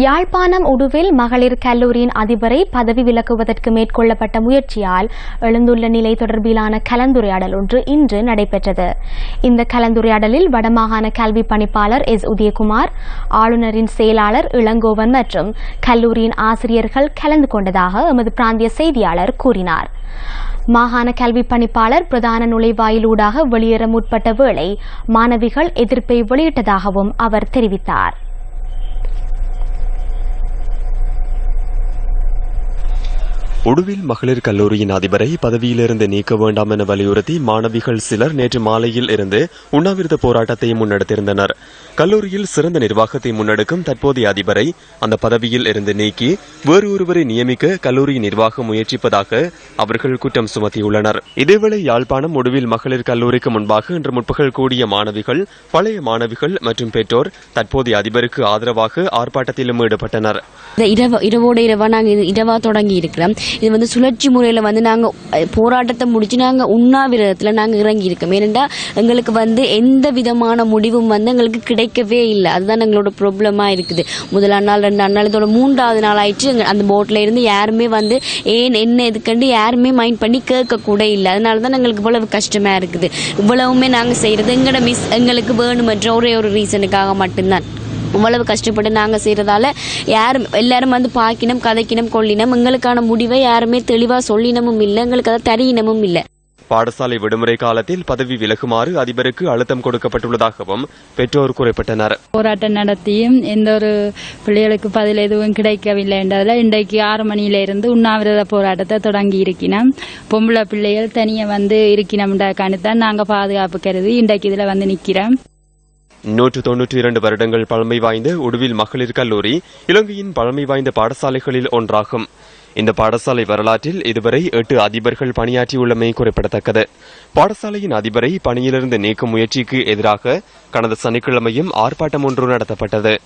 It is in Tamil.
யாழ்ப்பாணம் உடுவில் மகளிர் கல்லூரியின் அதிபரை பதவி விலக்குவதற்கு மேற்கொள்ளப்பட்ட முயற்சியால் எழுந்துள்ள நிலை தொடர்பிலான கலந்துரையாடல் ஒன்று இன்று நடைபெற்றது. இந்த கலந்துரையாடலில் வடமாகாண கல்வி பணிப்பாளர் எஸ். உதயகுமார் ஆளுநரின் செயலாளர் இளங்கோவன் மற்றும் கல்லூரியின் ஆசிரியர்கள் கலந்து கொண்டதாக எமது பிராந்திய செய்தியாளர் கூறினார். மாகாண கல்வி பணிப்பாளர் பிரதான நுழைவாயிலூடாக வெளியேற முற்பட்ட வேளை மாணவிகள் எதிர்ப்பை வெளியிட்டதாகவும் அவர் தெரிவித்தார். உடுவில் மகளிர் கல்லூரியின் அதிபரை பதவியிலிருந்து நீக்க வேண்டாம் என வலியுறுத்தி மாணவிகள் சிலர் நேற்று மாலையில் இருந்து உண்ணாவிரத போராட்டத்தை முன்னெடுத்திருந்தனர். கல்லூரியில் சிறந்த நிர்வாகத்தை முன்னெடுக்கும் தற்போதைய அதிபரை அந்த பதவியில் இருந்து நீக்கி வேறு ஒருவரை நியமிக்க கல்லூரி நிர்வாகம் முயற்சிப்பதாக அவர்கள் குற்றம் சுமத்தியுள்ளனர். இதேவேளை யாழ்ப்பாணம் உடுவில் மகளிர் கல்லூரிக்கு முன்பாக இன்று முற்பகல் கூடிய மாணவிகள் பழைய மாணவிகள் மற்றும் பெற்றோர் தற்போதைய அதிபருக்கு ஆதரவாக ஆர்ப்பாட்டத்திலும் ஈடுபட்டனர். இரவோடு இரவு இரவா நாங்கள் இரவா தொடங்கி இருக்கிறோம் இது வந்து சுழற்சி முறையில் வந்து நாங்கள் போராட்டத்தை முடிச்சு நாங்கள் உண்ணாவிரதத்தில் நாங்கள் இறங்கி இருக்கோம் எங்களுக்கு வந்து எந்த விதமான முடிவும் வந்து எங்களுக்கு கிடைக்கவே இல்லை. அதுதான் எங்களோட ப்ராப்ளமாக இருக்குது. முதலாம் நாள் ரெண்டாம் நாள் இதோட மூன்றாவது நாள் ஆயிடுச்சு. அந்த போட்டில் இருந்து யாருமே வந்து ஏன் என்ன இதுக்கண்டு யாருமே மைண்ட் பண்ணி கேட்க கூட இல்லை. அதனால தான் எங்களுக்கு இவ்வளவு கஷ்டமாக இருக்குது. இவ்வளவுமே நாங்கள் செய்கிறது எங்களோட மிஸ் எங்களுக்கு வேணுமன்ற ஒரே ஒரு ரீசனுக்காக மட்டும்தான். இவ்வளவு கஷ்டப்பட்டு நாங்கள் செய்கிறதால யாரும் எல்லாரும் வந்து பார்க்கினம் கதைக்கினம் கொள்ளினம் எங்களுக்கான முடிவை யாருமே தெளிவாக சொல்லினமும் இல்லை எங்களுக்கு அதை தெரியனமும் இல்லை. பாடசாலை விடுமுறை காலத்தில் பதவி விலகுமாறு அதிபருக்கு அழுத்தம் கொடுக்கப்பட்டுள்ளதாகவும் பெற்றோர் குறிப்பிட்டனர். போராட்டம் நடத்தியும் எந்த ஒரு பிள்ளைகளுக்கு பதில் எதுவும் கிடைக்கவில்லை என்றதில் இன்றைக்கு ஆறு மணியில இருந்து உண்ணாவிரத போராட்டத்தை தொடங்கி இருக்கினோம் பொம்பளை பிள்ளைகள் தனியாக வந்து இருக்கணும்ன்றக்கான தான் நாங்கள் பாதுகாப்பு கருதி இன்றைக்கு இதில் வந்து நிற்கிறோம் நூற்று தொன்னூற்றி இரண்டு வருடங்கள் பழமை வாய்ந்த உடுவில் மகளிர் கல்லூரி இலங்கையின் பழமை வாய்ந்த பாடசாலைகளில் ஒன்றாகும். இந்த பாடசாலை வரலாற்றில் இதுவரை எட்டு அதிபர்கள் பணியாற்றியுள்ளமை குறிப்பிடத்தக்கது. பாடசாலையின் அதிபரை பணியிலிருந்து நீக்கும் முயற்சிக்கு எதிராக கடந்த சனிக்கிழமையும் ஆர்ப்பாட்டம் ஒன்று நடத்தப்பட்டது.